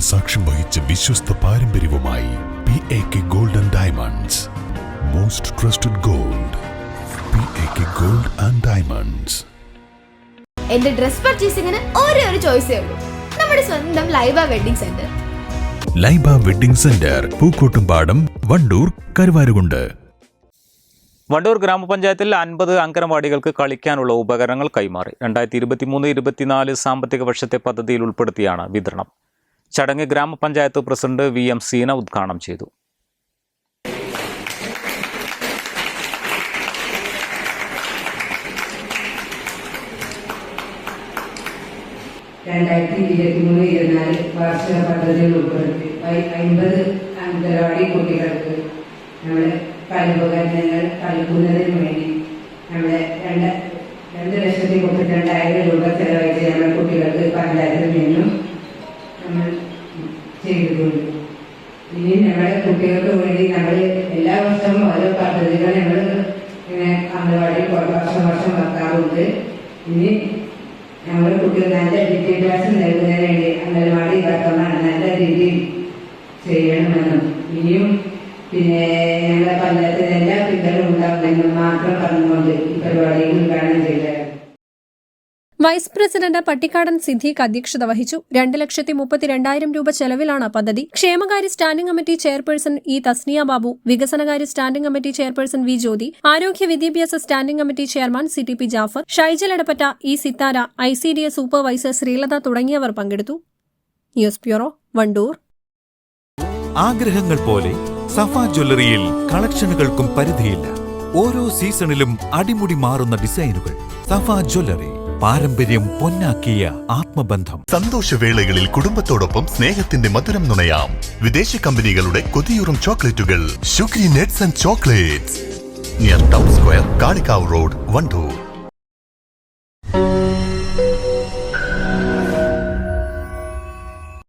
സാക്ഷ്യം വഹിച്ച വിശ്വസ്ത പാരമ്പര്യവുമായി P A K gold and diamonds most trusted gold P A K gold and diamonds എന്റെ ഡ്രസ് പർച്ചേസിംഗിന് ഒരേ ഒരു ചോയ്സേ ഉള്ളൂ. നമ്മുടെ സ്വന്തം Laiba wedding centre Laiba wedding centre Pookkottumpadam Wandoor Karuvarakundu. Wandoor ഗ്രാമപഞ്ചായത്തിൽ അൻപത് അംഗനവാടികൾക്ക് കളിക്കാനുള്ള ഉപകരണങ്ങൾ കൈമാറി. രണ്ടായിരത്തി ഇരുപത്തിമൂന്ന് ഇരുപത്തിനാല് സാമ്പത്തിക വർഷത്തെ പദ്ധതിയിൽ ഉൾപ്പെടുത്തിയാണ് വിതരണം. ചടങ്ങ് ഗ്രാമപഞ്ചായത്ത് പ്രസിഡന്റ് വി എം സീന ഉദ്ഘാടനം ചെയ്തു. രണ്ടായിരത്തി കുട്ടികൾക്ക് നമ്മുടെ കളിപകരണങ്ങൾ കളിക്കുന്നതിന് വേണ്ടി നമ്മുടെ രണ്ട് രണ്ട് ലക്ഷത്തി മുപ്പത്തിരണ്ടായിരം രൂപ ചെലവഴിച്ച് നമ്മുടെ കുട്ടികൾക്ക് പഞ്ചായത്തിൽ നിന്നും ചെയ്തിട്ടുണ്ട് ഇനി നമ്മുടെ കുട്ടികൾക്ക് വേണ്ടി നമ്മൾ എല്ലാ വർഷവും ഓരോ പദ്ധതികൾ നമ്മൾ ഇങ്ങനെ അംഗനവാടി വർഷം വർഷം വെക്കാറുണ്ട്. ഇനി നമ്മുടെ കുട്ടികൾ നല്ല വിദ്യാഭ്യാസം നൽകുന്നതിന് വേണ്ടി അംഗനവാടി നല്ല രീതിയിൽ ചെയ്യണമെന്നും. ഇനിയും പിന്നെ ഞങ്ങളുടെ പഞ്ചായത്തിന് എല്ലാ പിന്തുണ ഉണ്ടാകുമെന്നും മാത്രം പറഞ്ഞുകൊണ്ട് ഈ പരിപാടി ഉദ്ഘാടനം ചെയ്തത്. വൈസ് പ്രസിഡന്റ് പട്ടിക്കാടൻ സിദ്ദീഖ് അധ്യക്ഷത വഹിച്ചു. രണ്ട് ലക്ഷത്തി മുപ്പത്തിരണ്ടായിരം രൂപ ചെലവിലാണ് പദ്ധതി. ക്ഷേമകാര്യ standing committee chairperson E Thasniya Babu വികസനകാര്യ standing committee chairperson V Jyothi ആരോഗ്യ വിദ്യാഭ്യാസ standing committee chairman C T P Jafar Shaijal Edappatta E Sithara I C D S supervisor Sreelatha തുടങ്ങിയവർ പങ്കെടുത്തു. News bureau Wandoor. ആഗ്രഹങ്ങൾ പോലെ സഫ ജ്വല്ലറിയിൽ കളക്ഷനുകൾക്കും പരിധിയില്ല. ഓരോ സീസണിലും അടിമുടി മാറുന്ന ഡിസൈനുകൾ സഫ ജ്വല്ലറി. പാരമ്പര്യം പൊന്നാക്കിയ ആത്മബന്ധം. സന്തോഷവേളകളിൽ കുടുംബത്തോടൊപ്പം സ്നേഹത്തിന്റെ മധുരം നുണയാം. വിദേശ കമ്പനികളുടെ കൊതിയൂറും ചോക്ലേറ്റുകൾ. Sugary nuts and chocolates near town square Kalikavu road Wandoor